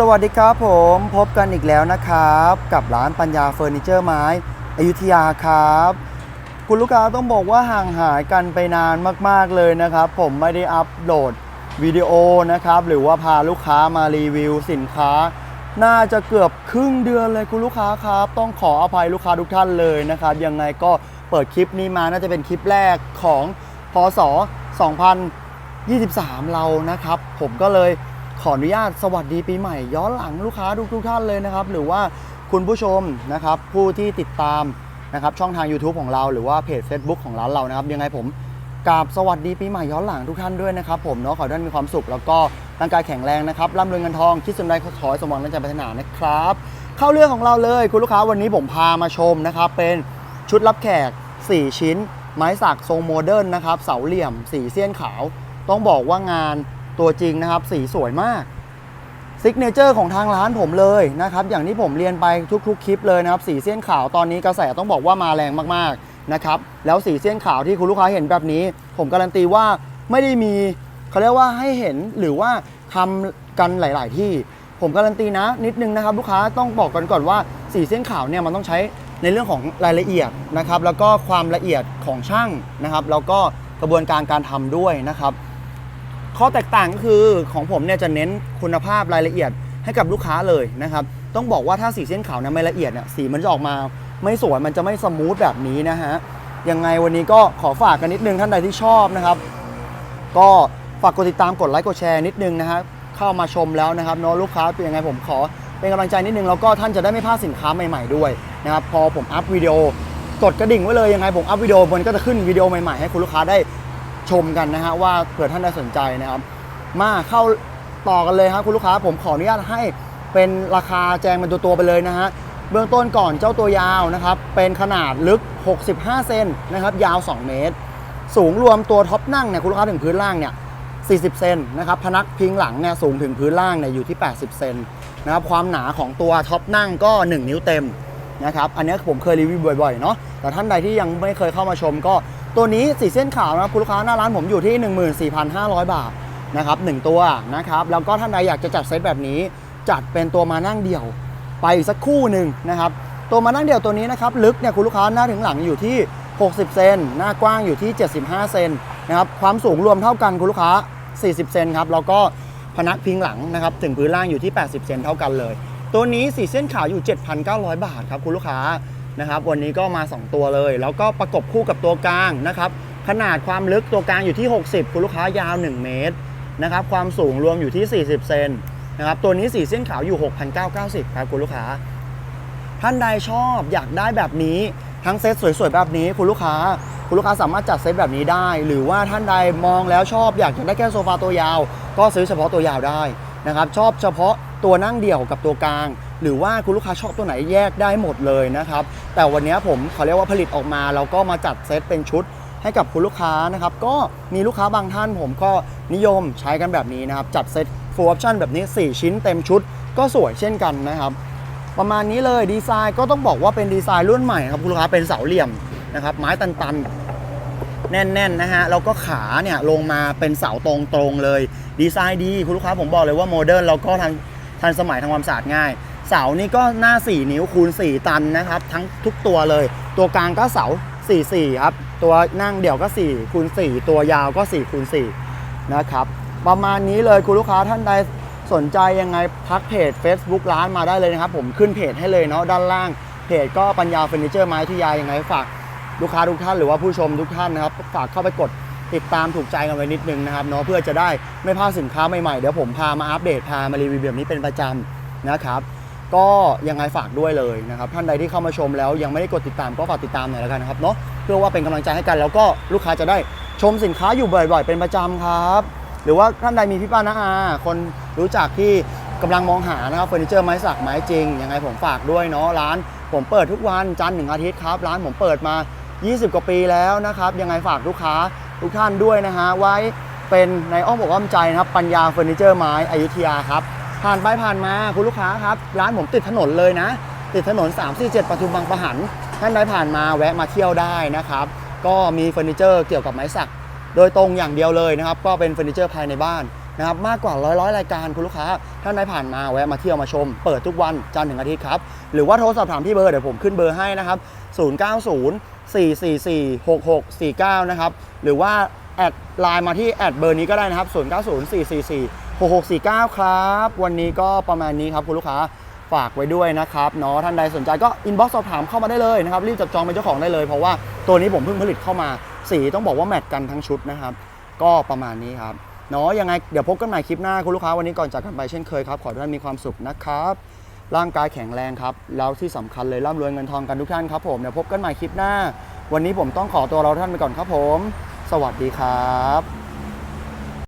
สวัสดีครับผมพบกันอีกแล้วนะครับ กับร้านปัญญาเฟอร์นิเจอร์ไม้อยุธยาครับ คุณลูกค้าต้องบอกว่าห่างหายกันไปนานมากๆเลยนะครับ ผมไม่ได้อัปโหลดวิดีโอนะครับ หรือว่าพาลูกค้ามารีวิวสินค้า น่าจะเกือบครึ่งเดือนเลยคุณลูกค้าครับ ต้องขออภัยลูกค้าทุกท่านเลยนะครับยังไงก็เปิดคลิปนี้มาน่าจะเป็นคลิปแรกของพศ 2023 เรานะครับ ผมก็เลย ขออนุญาตสวัสดีปีใหม่ ย้อนหลังลูกค้าทุกทุกท่านเลยนะครับ หรือว่าคุณผู้ชมนะครับ ผู้ที่ติดตามนะครับช่องทาง YouTube ของเราหรือว่าเพจ Facebook ของร้านเรานะครับ ยังไงผมกราบสวัสดีปีใหม่ย้อนหลังทุกท่านด้วยนะครับผมเนาะขอให้ท่านมีความสุข แล้วก็ร่างกายแข็งแรงนะครับร่ำรวยเงินทองคิดสิ่งใดขอให้สมหวังในใจปรารถนานะครับ เข้าเรื่องของเราเลยคุณลูกค้าวันนี้ผมพามาชมนะครับ เป็นชุดรับแขก 4 ชิ้น ไม้สักทรงโมเดิร์นนะครับเสาเหลี่ยมสีเสี้ยนขาว ต้องบอกว่างาน ตัวจริงนะครับ สีสวยมากซิกเนเจอร์ของทางร้านผมเลยนะครับ อย่างที่ผมเรียนไปทุกๆคลิปเลยนะครับ สีเส้นขาวตอนนี้กระแสต้องบอกว่ามาแรงมากๆนะครับ แล้วสีเส้นขาวที่คุณลูกค้าเห็นแบบนี้ ผมการันตีว่าไม่ได้มีเขาเรียกว่าให้เห็นหรือว่าทำกันหลาย ๆ ที่ ผมการันตีนะ นิดนึงนะครับ ลูกค้าต้องบอกกันก่อนว่าสีเส้นขาวเนี่ยมันต้องใช้ในเรื่องของรายละเอียดนะครับ แล้วก็ความละเอียดของช่างนะครับ แล้วก็กระบวนการการทำด้วยนะครับ ข้อแตกต่างก็คือของผมเนี่ยจะเน้นคุณภาพรายละเอียดให้กับลูกค้าเลยนะครับ ต้องบอกว่าถ้าสีเส้นขาวนี่ยไม่ละเอียดเนี่ยสีมันจะออกมาไม่สวยมันจะไม่สมูทแบบนี้นะฮะยังไงวันนี้ก็ขอฝากกันนิดนึงท่านใดที่ชอบนะครับ ก็ฝากกดติดตามกดไลค์กดแชร์นิดนึงนะฮะเข้ามาชมแล้วนะครับเนาะลูกค้าเป็นยังไงผมขอเป็นกำลังใจนิดนึงแล้วก็ท่านจะได้ไม่พลาดสินค้าใหม่ๆด้วยนะครับพอผมอัพวิดีโอกดกระดิ่งไว้เลยยังไงผมอัพวิดีโอมันก็จะขึ้นวิดีโอใหม่ๆให้คุณลูกค้าได้ ชมกันนะฮะว่าเผื่อท่านได้สนใจนะครับ มาเข้าต่อกันเลยครับคุณลูกค้าผมขออนุญาตให้เป็นราคาแจ้งเป็นตัวตัวๆไปเลยนะฮะเบื้องต้นก่อนเจ้าตัวยาวนะครับเป็นขนาดลึก 65 เซนนะครับยาว 2 เมตร สูงรวมตัวท็อปนั่งเนี่ยคุณลูกค้าถึงพื้นล่างเนี่ย40 เซนนะครับพนักพิงหลังเนี่ยสูงถึงพื้นล่างเนี่ยอยู่ที่ 80 เซนนะครับความหนาของตัวท็อปนั่งก็ 1 นิ้วเต็มนะครับอันนี้ผมเคยรีวิวบ่อยๆเนาะแต่ท่านใดที่ยังไม่เคยเข้ามาชมก็ ตัวนี้สีเส้นขาวนะครับคุณลูกค้าหน้าร้านผมอยู่ที่ 14,500 บาทนะครับหนึ่งตัวนะครับแล้วก็ท่านใดอยากจะจัดเซตแบบนี้ จัดเป็นตัวมานั่งเดี่ยว ไปอีกสักคู่หนึ่งนะครับตัวมานั่งเดี่ยวตัวนี้นะครับลึกเนี่ยคุณลูกค้าหน้าถึงหลังอยู่ที่ 60 เซนหน้ากว้างอยู่ที่ 75 เซนนะครับความสูงรวมเท่ากันคุณลูกค้า 40 เซนครับแล้วก็พนักพิงหลังนะครับถึงพื้นล่างอยู่ที่ 80 เซนเท่ากันเลย ตัวนี้สีเส้นขาวอยู่ 7,900 บาทครับคุณลูกค้า นะครับ วันนี้ก็มา 2 ตัวเลย แล้วก็ประกบคู่กับตัวกลางนะครับ ขนาดความลึกตัวกลางอยู่ที่ 60 คุณลูกค้ายาว 1 เมตรนะครับ ความสูงรวมอยู่ที่ 40 เซนนะครับ ตัวนี้สีเส้นขาวอยู่ 6,990ครับคุณลูกค้า ท่านใดชอบอยากได้แบบนี้ทั้งเซตสวยๆแบบนี้คุณลูกค้า คุณลูกค้าสามารถจัดเซตแบบนี้ได้ หรือว่าท่านใดมองแล้วชอบอยากจะได้แค่โซฟาตัวยาว ก็ซื้อเฉพาะตัวยาวได้นะครับ ชอบเฉพาะตัวนั่งเดี่ยวกับตัวกลาง หรือว่าคุณลูกค้าชอบตัวไหนแยกได้หมดเลยนะครับ แต่วันนี้ผมเขาเรียกว่าผลิตออกมาแล้วก็มาจัดเซตเป็นชุดให้กับคุณลูกค้านะครับ ก็มีลูกค้าบางท่านผมก็นิยมใช้กันแบบนี้นะครับ จัดเซต full option แบบนี้ 4 ชิ้นเต็มชุด ก็สวยเช่นกันนะครับ ประมาณนี้เลยดีไซน์ก็ต้องบอกว่าเป็นดีไซน์รุ่นใหม่ครับคุณลูกค้าเป็นเสาเหลี่ยมนะครับไม้ตันๆ แน่นๆนะฮะแล้วก็ขาเนี่ยลงมาเป็นเสาตรงๆเลย ดีไซน์ดีคุณลูกค้าผมบอกเลยว่าโมเดิร์นแล้วก็ทันทันสมัยทำความสะอาดง่าย เสานี่ก็หน้า 4 นิ้วคูณ 4 ตันนะครับ ทั้งทุกตัวเลย ตัวกลางก็เสา 4 4 ครับ ตัวนั่งเดี่ยวก็4คูณ4ตัวยาวก็4คูณ4นะครับ ประมาณนี้เลยคุณลูกค้าท่านใดสนใจยังไงทักเพจ Facebook ร้านมาได้เลยนะครับ ผมขึ้นเพจให้เลยเนาะด้านล่าง เพจก็ปัญญาเฟอร์นิเจอร์ไม้ที่ยายังไงฝากลูกค้าทุกท่านหรือว่าผู้ชมทุกท่านนะครับฝากเข้าไปกดติดตามถูกใจกันไว้นิดนึงนะครับเนาะเพื่อจะได้ไม่พลาดสินค้าใหม่ๆ เดี๋ยวผมพามาอัปเดตพามารีวิวแบบนี้เป็นประจำนะครับ ก็ยังไงฝากด้วยเลยนะครับท่านใดที่เข้ามาชมแล้วยังไม่ได้กดติดตามก็ฝากติดตามหน่อยแล้วกันนะครับเนาะเพื่อว่าเป็นกำลังใจให้กันแล้วก็ลูกค้าจะได้ชมสินค้าอยู่บ่อย ๆ เป็นประจำครับ หรือว่าท่านใดมีพี่ป้านาอาคนรู้จักที่กำลังมองหานะครับเฟอร์นิเจอร์ไม้สักไม้จริงยังไงผมฝากด้วยเนาะร้าน ผมเปิดทุกวันจันทร์ถึงอาทิตย์ครับร้านผมเปิดมา 20 กว่าปีแล้วนะครับยังไงฝากลูกค้าทุกท่านด้วยนะฮะไว้เป็นในอ้อมอกอ้อมใจนะครับปัญญาเฟอร์นิเจอร์ไม้อยุธยาครับ ผ่านไปผ่านมาคุณลูกค้าครับ ร้านผมติดถนนเลยนะ ติดถนน 347 ปทุมบางประหันท่านใดผ่านมาแวะมาเที่ยวได้นะครับ ก็มีเฟอร์นิเจอร์เกี่ยวกับไม้สัก โดยตรงอย่างเดียวเลยนะครับ ก็เป็นเฟอร์นิเจอร์ภายในบ้านนะครับมากกว่าร้อยร้อยรายการคุณลูกค้า ท่านใดผ่านมาแวะมาเที่ยวมาชม เปิดทุกวันจันทร์ถึงอาทิตย์ครับ หรือว่าโทรสอบถามที่เบอร์เดี๋ยวผมขึ้นเบอร์ให้นะครับ 090 444 6649 นะครับ หรือว่าแอดไลน์มาที่แอดเบอร์นี้ก็ได้นะครับ 090 444 6649 ครับ วันนี้ก็ประมาณนี้ครับคุณลูกค้าฝากไว้ด้วยนะครับเนาะท่านใดสนใจก็อินบ็อกซ์สอบถามเข้ามาได้เลยนะครับ รีบจับจองเป็นเจ้าของได้เลย เพราะว่าตัวนี้ผมเพิ่งผลิตเข้ามาสีต้องบอกว่าแมทกันทั้งชุดนะครับ ก็ประมาณนี้ครับเนาะยังไงเดี๋ยวพบกันใหม่คลิปหน้าคุณลูกค้าวันนี้ก่อนจากกันไปเช่นเคยครับ ขอให้ทุกท่านมีความสุขนะครับ ร่างกายแข็งแรงครับ แล้วที่สำคัญเลยร่ำรวยเงินทองกันทุกท่านครับผมเดี๋ยวพบกันใหม่คลิปหน้า วันนี้ผมต้องขอตัวเราท่านไปก่อนครับผม สวัสดีครับ